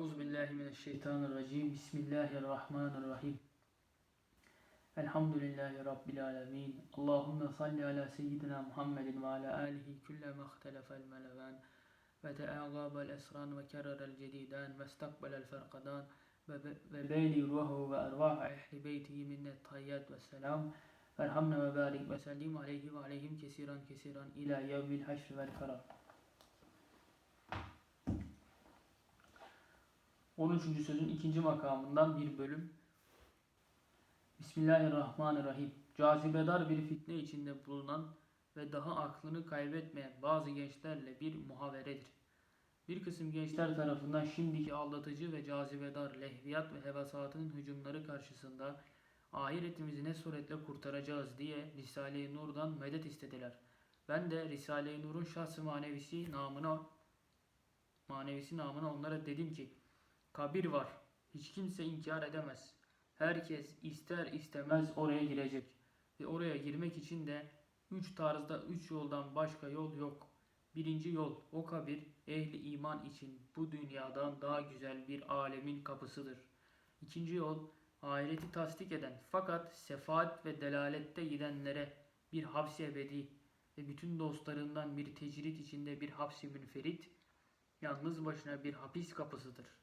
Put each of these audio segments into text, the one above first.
Euzu billahi mineşşeytanirracim. Bismillahirrahmanirrahim. Elhamdülillahi rabbil alamin. Allahumme salli ala seyyidina Muhammedin ve ala alihi kullama ihtelefel meleven ve teâgâbel esran ve kerrerel cedidan ve istakbelel ferkadan ve beyni ruhu ve ervah ehli beytihi minnet tayyat ve selam. Verhamna ve barik ve sellim aleyhi ve aleyhim kesiran kesiran ila yevmil haşr vel karar. 13. sözün ikinci makamından bir bölüm. Bismillahirrahmanirrahim. Cazibedar bir fitne içinde bulunan ve daha aklını kaybetmeyen bazı gençlerle bir muhaveredir. Bir kısım gençler tarafından şimdiki aldatıcı ve cazibedar lehviyat ve hevasatının hücumları karşısında ahiretimizi ne suretle kurtaracağız diye Risale-i Nur'dan medet istediler. Ben de Risale-i Nur'un şahsı manevisi namına manevisi namına onlara dedim ki Kabir var. Hiç kimse inkar edemez. Herkes ister istemez oraya girecek. Ve oraya girmek için de üç tarzda üç yoldan başka yol yok. Birinci yol o kabir ehli iman için bu dünyadan daha güzel bir alemin kapısıdır. İkinci yol ahireti tasdik eden fakat sefaat ve delalette gidenlere bir hapsi ebedi ve bütün dostlarından bir tecrit içinde bir hapsi münferit, yalnız başına bir hapis kapısıdır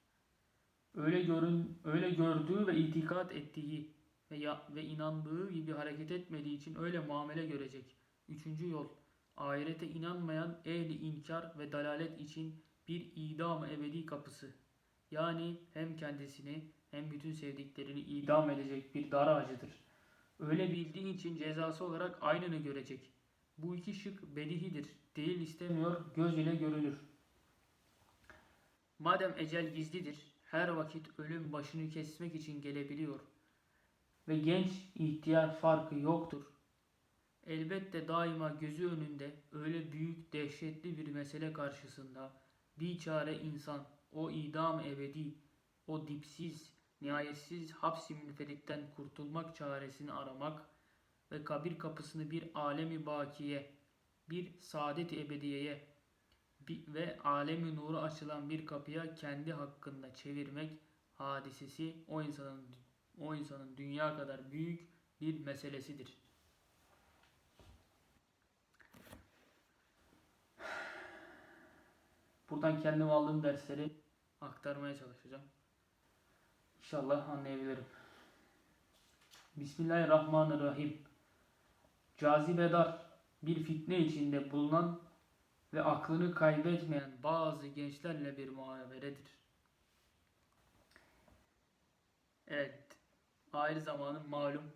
öyle görün öyle gördüğü ve itikat ettiği ve ya, ve inandığı gibi hareket etmediği için öyle muamele görecek. Üçüncü yol ahirete inanmayan ehli inkar ve dalalet için bir idam ebedi kapısı. Yani hem kendisini hem bütün sevdiklerini idam edecek bir dar ağacıdır. Öyle bildiği için cezası olarak aynını görecek. Bu iki şık bedihidir. Değil istemiyor, göz ile görülür. Madem ecel gizlidir, her vakit ölüm başını kesmek için gelebiliyor ve genç ihtiyar farkı yoktur. Elbette daima gözü önünde öyle büyük dehşetli bir mesele karşısında bir çare insan o idam ebedi, o dipsiz, nihayetsiz hapsi münferitten kurtulmak çaresini aramak ve kabir kapısını bir alemi bakiye, bir saadet ebediyeye ve alemi nuru açılan bir kapıya kendi hakkında çevirmek hadisesi o insanın o insanın dünya kadar büyük bir meselesidir. Buradan kendim aldığım dersleri aktarmaya çalışacağım. İnşallah anlayabilirim. Bismillahirrahmanirrahim. Cazibedar bir fitne içinde bulunan ve aklını kaybetmeyen bazı gençlerle bir muhaberedir. Evet, ayrı zamanın malum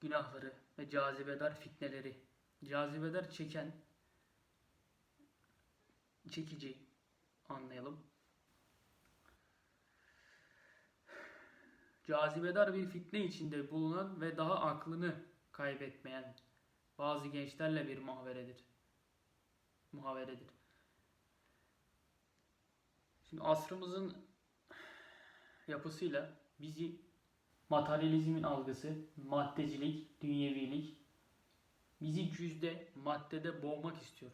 günahları ve cazibedar fitneleri. Cazibedar çeken, çekici anlayalım. Cazibedar bir fitne içinde bulunan ve daha aklını kaybetmeyen bazı gençlerle bir muhaberedir muhaveredir. Şimdi asrımızın yapısıyla bizi materyalizmin algısı, maddecilik, dünyevilik bizi cüzde, maddede boğmak istiyor.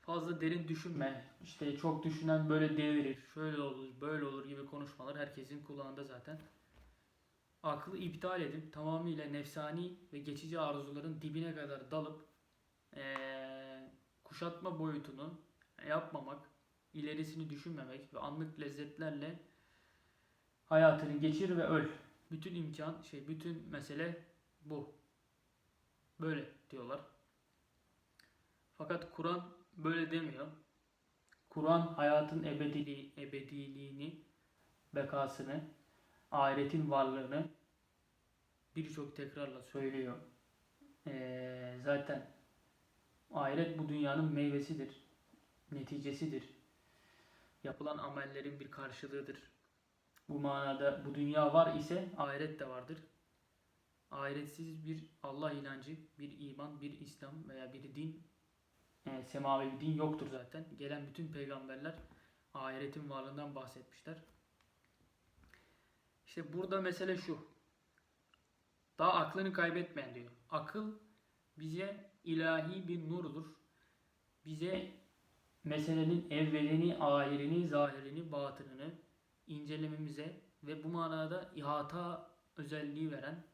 Fazla derin düşünme, işte çok düşünen böyle devirir, şöyle olur, böyle olur gibi konuşmalar herkesin kulağında zaten. Aklı iptal edip tamamıyla nefsani ve geçici arzuların dibine kadar dalıp e, kuşatma boyutunu yapmamak, ilerisini düşünmemek ve anlık lezzetlerle hayatını geçir ve öl. Bütün imkan, şey, bütün mesele bu. Böyle diyorlar. Fakat Kur'an böyle demiyor. Kur'an hayatın ebediliği, ebediliğini, bekasını, ahiretin varlığını birçok tekrarla söylüyor. Ee, zaten Ahiret bu dünyanın meyvesidir, neticesidir. Yapılan amellerin bir karşılığıdır. Bu manada bu dünya var ise ahiret de vardır. Ahiretsiz bir Allah inancı, bir iman, bir İslam veya bir din, yani semavi bir din yoktur zaten. Gelen bütün peygamberler ahiretin varlığından bahsetmişler. İşte burada mesele şu. Daha aklını kaybetmeyen diyor. Akıl bize ilahi bir nurdur. Bize meselenin evvelini, ahirini, zahirini, batınını incelememize ve bu manada ihata özelliği veren,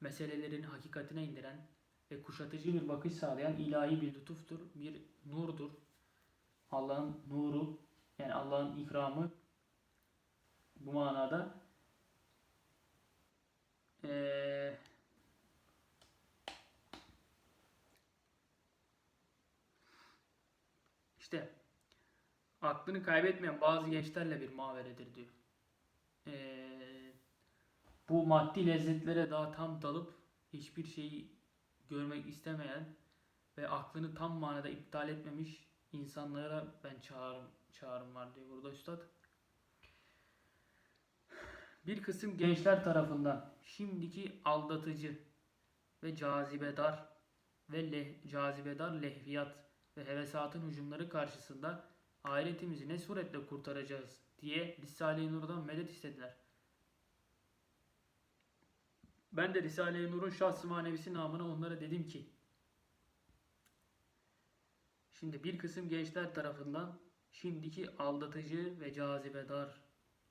meselelerin hakikatine indiren ve kuşatıcı bir bakış sağlayan ilahi bir lütuftur, bir nurdur. Allah'ın nuru, yani Allah'ın ikramı bu manada eee işte aklını kaybetmeyen bazı gençlerle bir muhaveredir diyor. Eee, bu maddi lezzetlere daha tam dalıp hiçbir şeyi görmek istemeyen ve aklını tam manada iptal etmemiş insanlara ben çağrım, çağrım var diyor burada üstad. Bir kısım gençler tarafından şimdiki aldatıcı ve cazibedar ve leh, cazibedar lehviyat ve hevesatın hücumları karşısında ahiretimizi ne suretle kurtaracağız diye Risale-i Nur'dan medet istediler. Ben de Risale-i Nur'un şahs manevisi namına onlara dedim ki Şimdi bir kısım gençler tarafından şimdiki aldatıcı ve cazibedar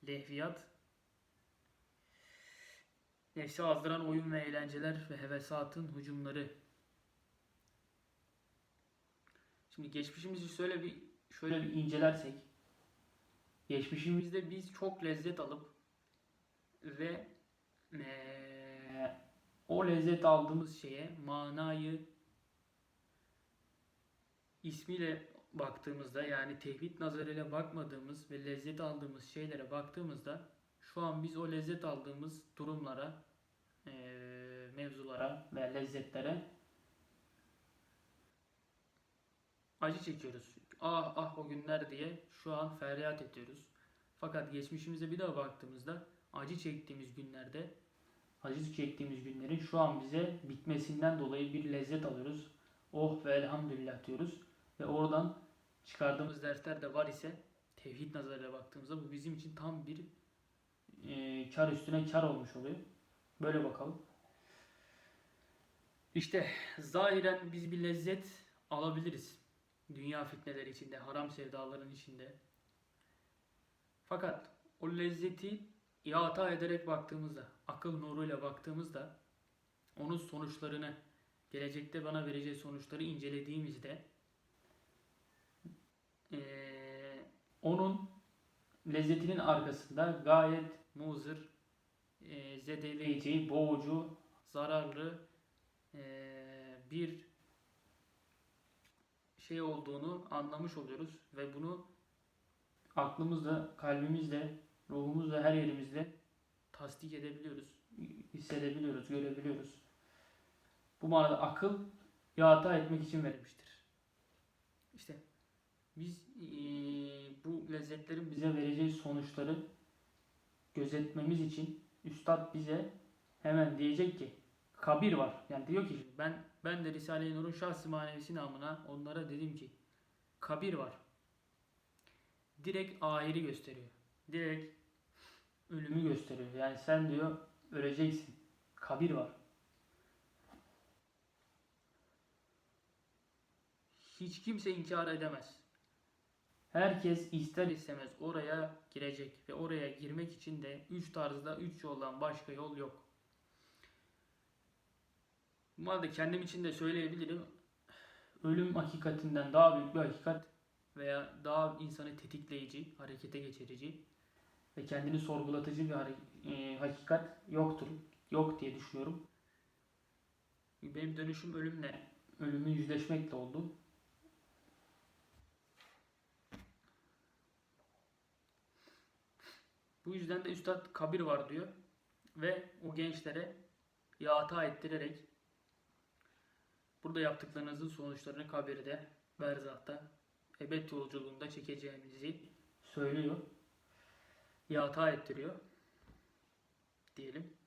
lehviyat nefsi azdıran oyun ve eğlenceler ve hevesatın hücumları Şimdi geçmişimizi şöyle bir şöyle bir incelersek. Geçmişimizde biz çok lezzet alıp ve eee, o lezzet aldığımız şeye manayı ismiyle baktığımızda yani tevhid nazarıyla bakmadığımız ve lezzet aldığımız şeylere baktığımızda şu an biz o lezzet aldığımız durumlara, eee, mevzulara ve lezzetlere acı çekiyoruz. Ah ah o günler diye şu an feryat ediyoruz. Fakat geçmişimize bir daha baktığımızda acı çektiğimiz günlerde acı çektiğimiz günlerin şu an bize bitmesinden dolayı bir lezzet alıyoruz. Oh ve elhamdülillah diyoruz. Ve oradan çıkardığımız dersler de var ise tevhid nazarıyla baktığımızda bu bizim için tam bir e, kar üstüne kar olmuş oluyor. Böyle bakalım. İşte zahiren biz bir lezzet alabiliriz. Dünya fitneleri içinde, haram sevdaların içinde. Fakat o lezzeti ihata ederek baktığımızda, akıl nuruyla baktığımızda onun sonuçlarını, gelecekte bana vereceği sonuçları incelediğimizde eee, onun lezzetinin arkasında gayet muzır, eee, zedeleyici, boğucu, zararlı eee, bir şey olduğunu anlamış oluyoruz ve bunu aklımızla, kalbimizle, ruhumuzla, her yerimizle tasdik edebiliyoruz, hissedebiliyoruz, görebiliyoruz. Bu manada akıl ihata etmek için verilmiştir. İşte biz eee, bu lezzetlerin bize vereceği sonuçları gözetmemiz için Üstad bize hemen diyecek ki kabir var. Yani diyor ki ben ben de Risale-i Nur'un şahs-ı manevisi namına onlara dedim ki kabir var. Direkt ahiri gösteriyor. Direkt ölümü gösteriyor. Yani sen diyor öleceksin. Kabir var. Hiç kimse inkar edemez. Herkes ister istemez oraya girecek ve oraya girmek için de üç tarzda üç yoldan başka yol yok. Bu arada kendim için de söyleyebilirim. Ölüm hakikatinden daha büyük bir hakikat veya daha insanı tetikleyici, harekete geçirici ve kendini sorgulatıcı bir e, hakikat yoktur. Yok diye düşünüyorum. Benim dönüşüm ölümle, ölümü yüzleşmekle oldu. Bu yüzden de Üstad kabir var diyor ve o gençlere yata ettirerek burada yaptıklarınızın sonuçlarını kabirde, berzahta, ebed yolculuğunda çekeceğimizi söylüyor. Yata ettiriyor. Diyelim.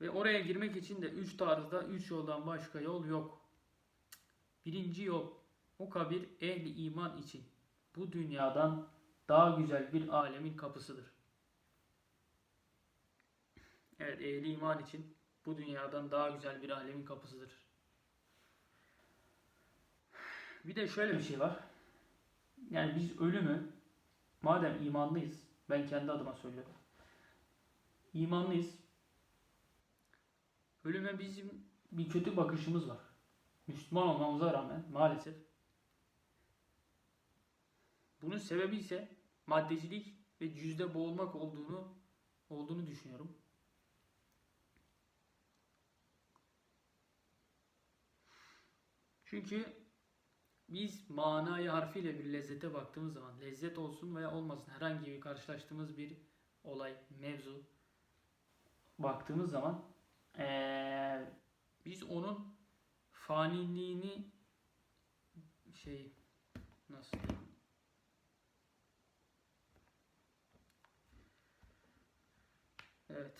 Ve oraya girmek için de üç tarzda, üç yoldan başka yol yok. Birinci yol, o kabir ehli iman için bu dünyadan daha güzel bir alemin kapısıdır. Evet, ehli iman için bu dünyadan daha güzel bir alemin kapısıdır. Bir de şöyle bir şey var. Yani biz ölümü madem imanlıyız, ben kendi adıma söylüyorum. İmanlıyız. Ölüme bizim bir kötü bakışımız var. Müslüman olmamıza rağmen maalesef. Bunun sebebi ise maddecilik ve cüzde boğulmak olduğunu olduğunu düşünüyorum. Çünkü biz manayı harfiyle bir lezzete baktığımız zaman lezzet olsun veya olmasın herhangi bir karşılaştığımız bir olay, mevzu baktığımız zaman eee, biz onun faniliğini şey nasıl diyeyim? Evet.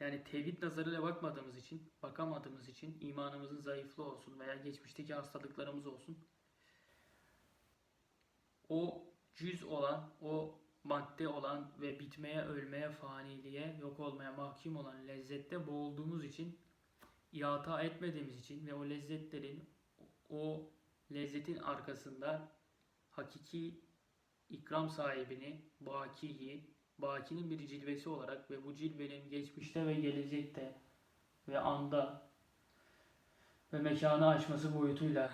Yani tevhid nazarıyla bakmadığımız için, bakamadığımız için imanımızın zayıflığı olsun veya geçmişteki hastalıklarımız olsun. O cüz olan, o madde olan ve bitmeye, ölmeye, faniliğe, yok olmaya mahkum olan lezzette boğulduğumuz için, ihata etmediğimiz için ve o lezzetlerin, o lezzetin arkasında hakiki ikram sahibini, bakiyi, Baki'nin bir cilvesi olarak ve bu cilvenin geçmişte ve gelecekte ve anda ve mekanı aşması boyutuyla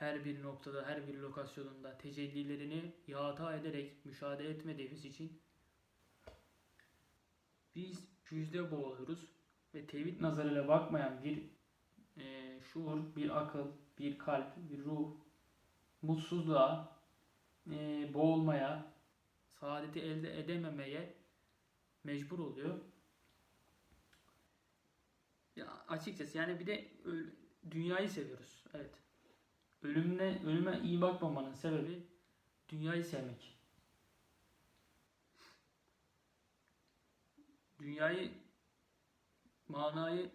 her bir noktada, her bir lokasyonunda tecellilerini ihata ederek müşahede etmediğimiz için biz cüzde boğuluruz ve tevhid nazarıyla bakmayan bir e, şuur, bir akıl, bir kalp, bir ruh mutsuzluğa, e, boğulmaya, saadeti elde edememeye mecbur oluyor. Ya açıkçası yani bir de dünyayı seviyoruz. Evet. Ölümle ölüme iyi bakmamanın sebebi dünyayı sevmek. Dünyayı manayı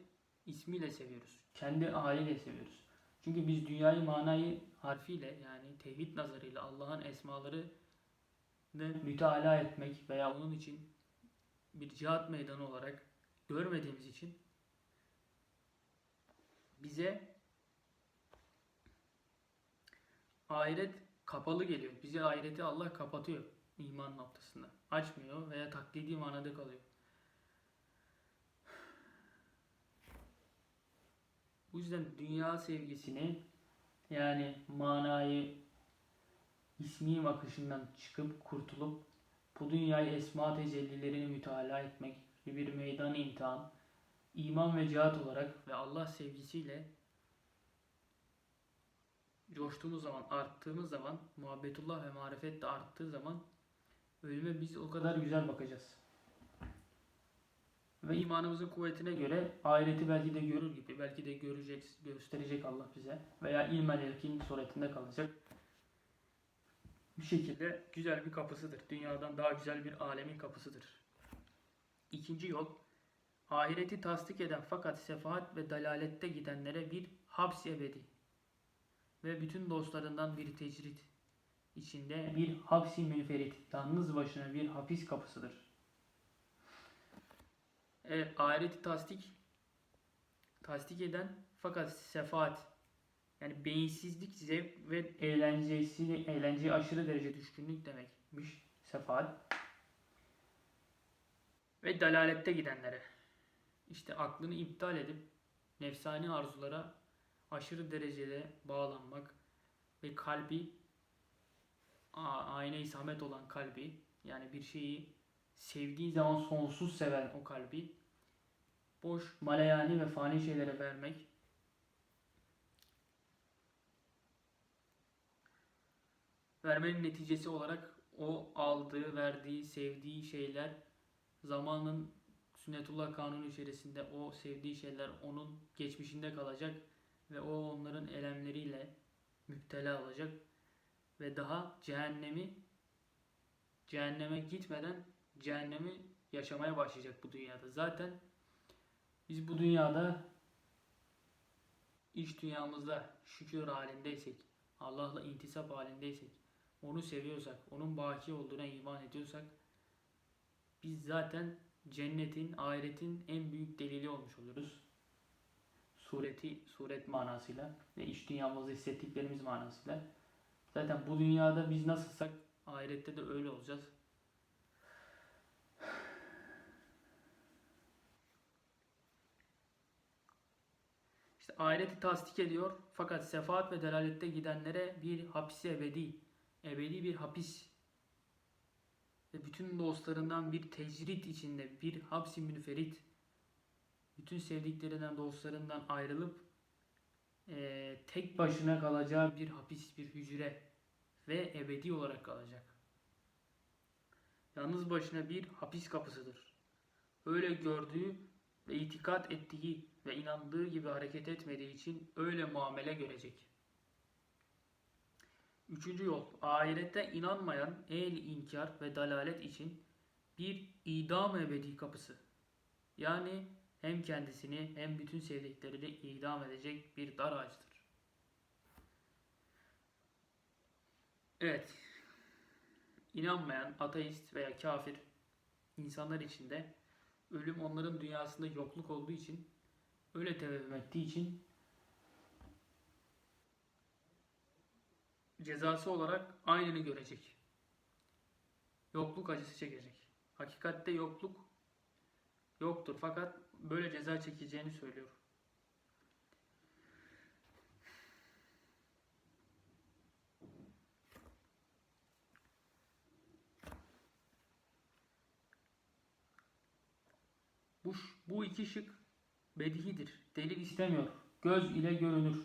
ismiyle seviyoruz. Kendi haliyle seviyoruz. Çünkü biz dünyayı manayı harfiyle yani tevhid nazarıyla Allah'ın esmaları müteala etmek veya onun için bir cihat meydanı olarak görmediğimiz için bize ahiret kapalı geliyor. Bize ahireti Allah kapatıyor iman noktasında. Açmıyor veya taklidi manada kalıyor. Bu yüzden dünya sevgisini yani manayı ismi akışından çıkıp kurtulup bu dünyayı esma tecellilerini müteala etmek bir meydan imtihan, iman ve cihat olarak ve Allah sevgisiyle coştuğumuz zaman, arttığımız zaman, muhabbetullah ve marifet de arttığı zaman ölüme biz o kadar güzel bakacağız. Ve imanımızın kuvvetine göre ahireti belki de görür gibi, belki de görecek, gösterecek Allah bize veya ilmel yakin suretinde kalacak bir şekilde güzel bir kapısıdır. Dünyadan daha güzel bir alemin kapısıdır. İkinci yol, ahireti tasdik eden fakat sefahat ve dalalette gidenlere bir hapsi ebedi ve bütün dostlarından bir tecrit içinde bir hapsi münferit, yalnız başına bir hapis kapısıdır. Evet, ahireti tasdik tasdik eden fakat sefaat yani beyinsizlik, zevk ve eğlencesi, eğlenceye aşırı derece düşkünlük demekmiş sefaat. Ve dalalette gidenlere. İşte aklını iptal edip nefsani arzulara aşırı derecede bağlanmak ve kalbi ayna-i samet olan kalbi yani bir şeyi sevdiği zaman sonsuz seven o kalbi boş, malayani ve fani şeylere vermek vermenin neticesi olarak o aldığı, verdiği, sevdiği şeyler zamanın sünnetullah kanunu içerisinde o sevdiği şeyler onun geçmişinde kalacak ve o onların elemleriyle müptela olacak ve daha cehennemi cehenneme gitmeden cehennemi yaşamaya başlayacak bu dünyada. Zaten Biz bu dünyada iç dünyamızda şükür halindeysek, Allah'la intisap halindeysek, onu seviyorsak, onun baki olduğuna iman ediyorsak biz zaten cennetin, ahiretin en büyük delili olmuş oluruz. Sureti, suret manasıyla ve iç dünyamızda hissettiklerimiz manasıyla. Zaten bu dünyada biz nasılsak ahirette de öyle olacağız. İşte ahireti tasdik ediyor fakat sefaat ve delalette gidenlere bir hapsi ebedi, ebedi bir hapis ve bütün dostlarından bir tecrit içinde bir hapsi münferit, bütün sevdiklerinden dostlarından ayrılıp eee, tek başına kalacağı bir hapis, bir hücre ve ebedi olarak kalacak. Yalnız başına bir hapis kapısıdır. Öyle gördüğü ve itikat ettiği ve inandığı gibi hareket etmediği için öyle muamele görecek. Üçüncü yol, ahirette inanmayan ehli inkar ve dalalet için bir idam ebedi kapısı. Yani hem kendisini hem bütün sevdiklerini idam edecek bir dar ağaçtır. Evet, inanmayan ateist veya kafir insanlar içinde ölüm onların dünyasında yokluk olduğu için öyle tevehüm ettiği için cezası olarak aynını görecek. Yokluk acısı çekecek. Hakikatte yokluk yoktur fakat böyle ceza çekeceğini söylüyor. Bu, bu iki şık bedihidir. Delil istemiyor. Göz ile görünür.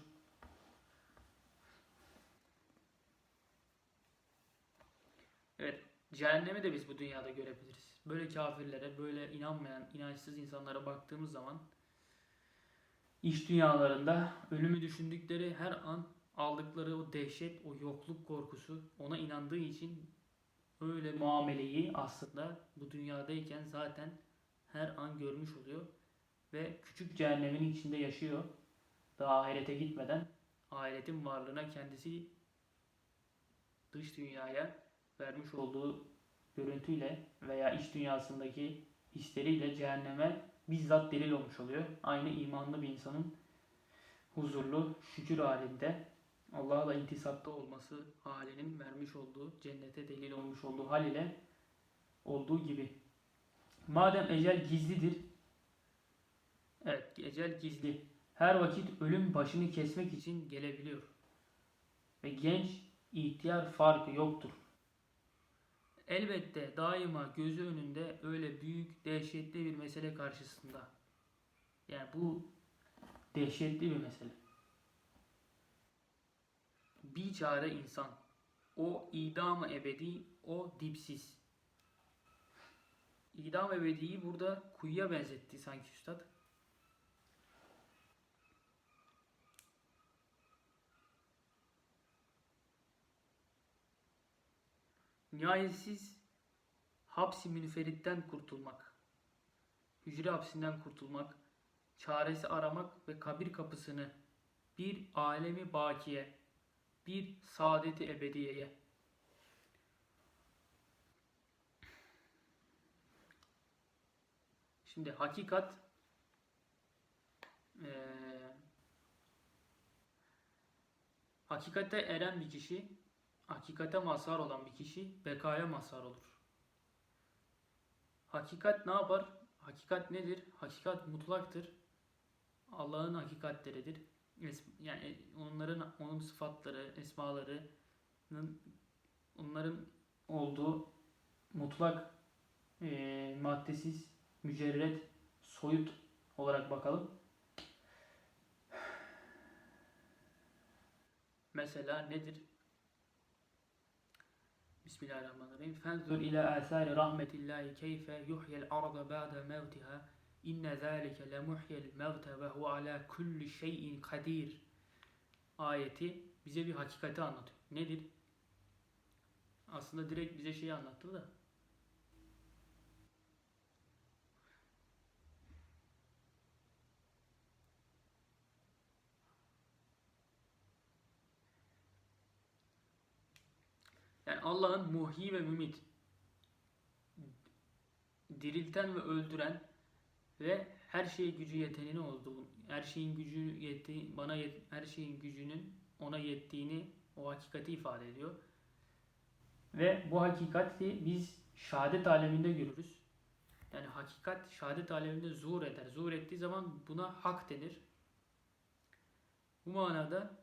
Evet, cehennemi de biz bu dünyada görebiliriz. Böyle kafirlere, böyle inanmayan, inançsız insanlara baktığımız zaman iş dünyalarında ölümü düşündükleri her an aldıkları o dehşet, o yokluk korkusu ona inandığı için öyle muameleyi aslında bu dünyadayken zaten her an görmüş oluyor ve küçük cehennemin içinde yaşıyor. Daha ahirete gitmeden ahiretin varlığına kendisi dış dünyaya vermiş olduğu görüntüyle veya iç dünyasındaki hisleriyle cehenneme bizzat delil olmuş oluyor. Aynı imanlı bir insanın huzurlu, şükür halinde Allah'la intisapta olması halinin vermiş olduğu, cennete delil olmuş olduğu hal ile olduğu gibi. Madem ecel gizlidir, evet ecel gizli, her vakit ölüm başını kesmek için gelebiliyor. Ve genç, ihtiyar farkı yoktur. Elbette daima gözü önünde öyle büyük, dehşetli bir mesele karşısında. Yani bu dehşetli bir mesele. Bir çare insan. O idam ebedi, o dipsiz. İdam ebediyi burada kuyuya benzetti sanki üstad. Nihayetsiz hapsi münferitten kurtulmak, hücre hapsinden kurtulmak, çaresi aramak ve kabir kapısını bir alemi bakiye, bir saadeti ebediyeye. Şimdi hakikat eee hakikate eren bir kişi hakikate mazhar olan bir kişi bekaya mazhar olur. Hakikat ne yapar? Hakikat nedir? Hakikat mutlaktır. Allah'ın hakikatleridir. Yani onların onun sıfatları, esmalarının onların olduğu mutlak eee, maddesiz, mücerret, soyut olarak bakalım. Mesela nedir? Bismillahirrahmanirrahim. Fenzur ila asari rahmetillahi keyfe yuhyel arda ba'de mevtiha. İnne zâlike le muhyel mevte ve huve ala kulli şeyin kadir. Ayeti bize bir hakikati anlatıyor. Nedir? Aslında direkt bize şeyi anlattı da. Allah'ın muhyi ve mümit, dirilten ve öldüren ve her şeye gücü yetenini olduğu, her şeyin gücü yetti, bana yet, her şeyin gücünün ona yettiğini o hakikati ifade ediyor. Ve bu hakikati biz şehadet aleminde görürüz. Yani hakikat şehadet aleminde zuhur eder. Zuhur ettiği zaman buna hak denir. Bu manada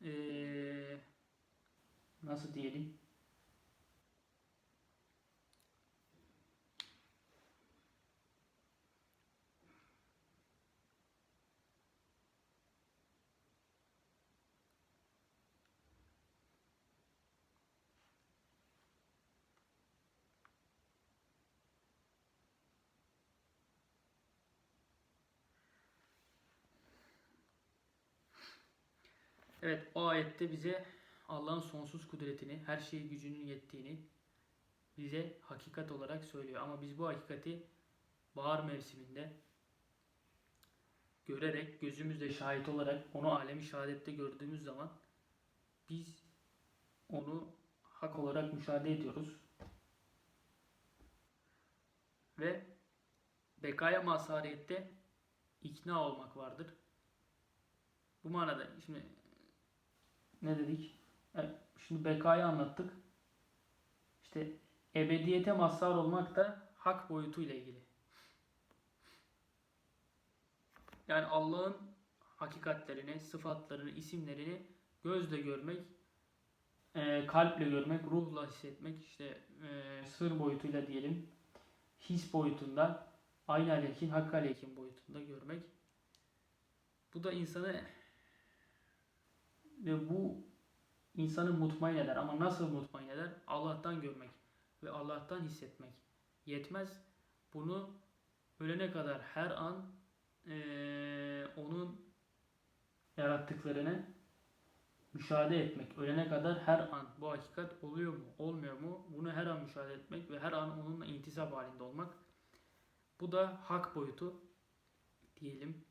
eee, nasıl diyelim? Evet o ayette bize Allah'ın sonsuz kudretini, her şeye gücünün yettiğini bize hakikat olarak söylüyor. Ama biz bu hakikati bahar mevsiminde görerek, gözümüzle şahit olarak onu alemi şehadette gördüğümüz zaman biz onu hak olarak müşahede ediyoruz. Ve bekaya mazhariyette ikna olmak vardır. Bu manada şimdi ne dedik? Evet, şimdi bekayı anlattık. İşte ebediyete mazhar olmak da hak boyutuyla ilgili. Yani Allah'ın hakikatlerini, sıfatlarını, isimlerini gözle görmek, e, kalple görmek, ruhla hissetmek, işte e, sır boyutuyla diyelim, his boyutunda, aynı alekin, hak alekin boyutunda görmek. Bu da insanı ve bu insanı mutmain eder. Ama nasıl mutmain eder? Allah'tan görmek ve Allah'tan hissetmek. Yetmez. Bunu ölene kadar her an eee, onun yarattıklarını müşahede etmek. Ölene kadar her an bu hakikat oluyor mu, olmuyor mu? Bunu her an müşahede etmek ve her an onunla intisap halinde olmak. Bu da hak boyutu diyelim.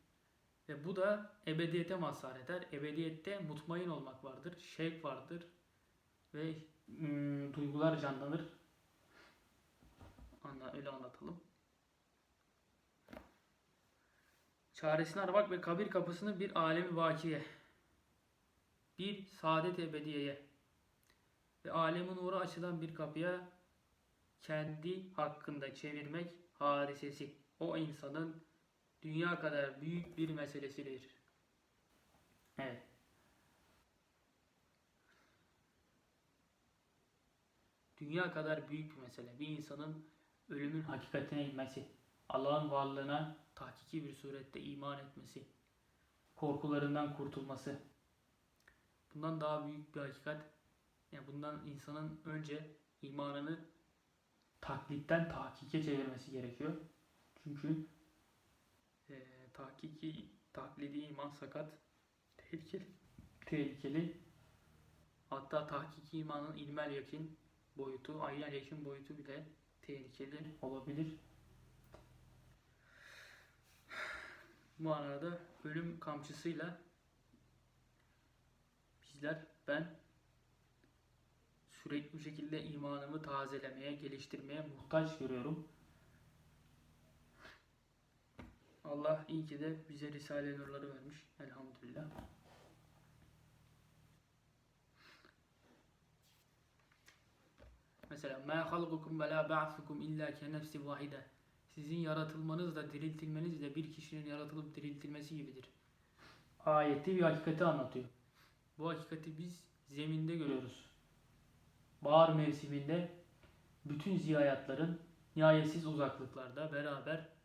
Ve bu da ebediyete mazhar eder. Ebediyette mutmain olmak vardır, şevk vardır ve mm, duygular canlanır. Anla, öyle anlatalım. Çaresini aramak ve kabir kapısını bir alemi vakiye, bir saadet ebediyeye ve alemin nuru açılan bir kapıya kendi hakkında çevirmek harisesi. O insanın dünya kadar büyük bir meselesidir. Evet. Dünya kadar büyük bir mesele. Bir insanın ölümün hakikatine inmesi, Allah'ın varlığına tahkiki bir surette iman etmesi, korkularından kurtulması. Bundan daha büyük bir hakikat, yani bundan insanın önce imanını taklitten tahkike çevirmesi gerekiyor. Çünkü e, tahkiki, taklidi iman sakat, tehlikeli, tehlikeli. Hatta tahkiki imanın ilmel yakin boyutu, ayyel yakin boyutu bile tehlikeli olabilir. Bu arada ölüm kamçısıyla bizler, ben sürekli bir şekilde imanımı tazelemeye, geliştirmeye muhtaç görüyorum. Allah iyi ki de bize Risale-i Nurları vermiş. Elhamdülillah. Mesela ma halqukum ve la ba'thukum illa ke nefsi vahide. Sizin yaratılmanızla diriltilmenizle bir kişinin yaratılıp diriltilmesi gibidir. Ayeti bir hakikati anlatıyor. Bu hakikati biz zeminde görüyoruz. Bahar mevsiminde bütün ziyayatların nihayetsiz uzaklıklarda beraber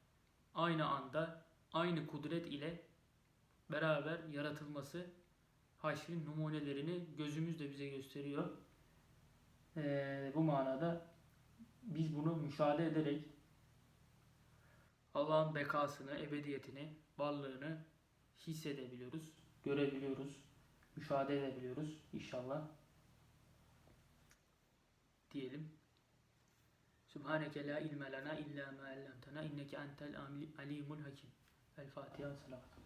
aynı anda aynı kudret ile beraber yaratılması haşrin numunelerini gözümüzle bize gösteriyor. Ee, bu manada biz bunu müşahede ederek Allah'ın bekasını, ebediyetini, varlığını hissedebiliyoruz, görebiliyoruz, müşahede edebiliyoruz inşallah diyelim. Subhaneke la ilme lana illa ma allamtana inneke entel alimul hakim. El Fatiha. Selamat.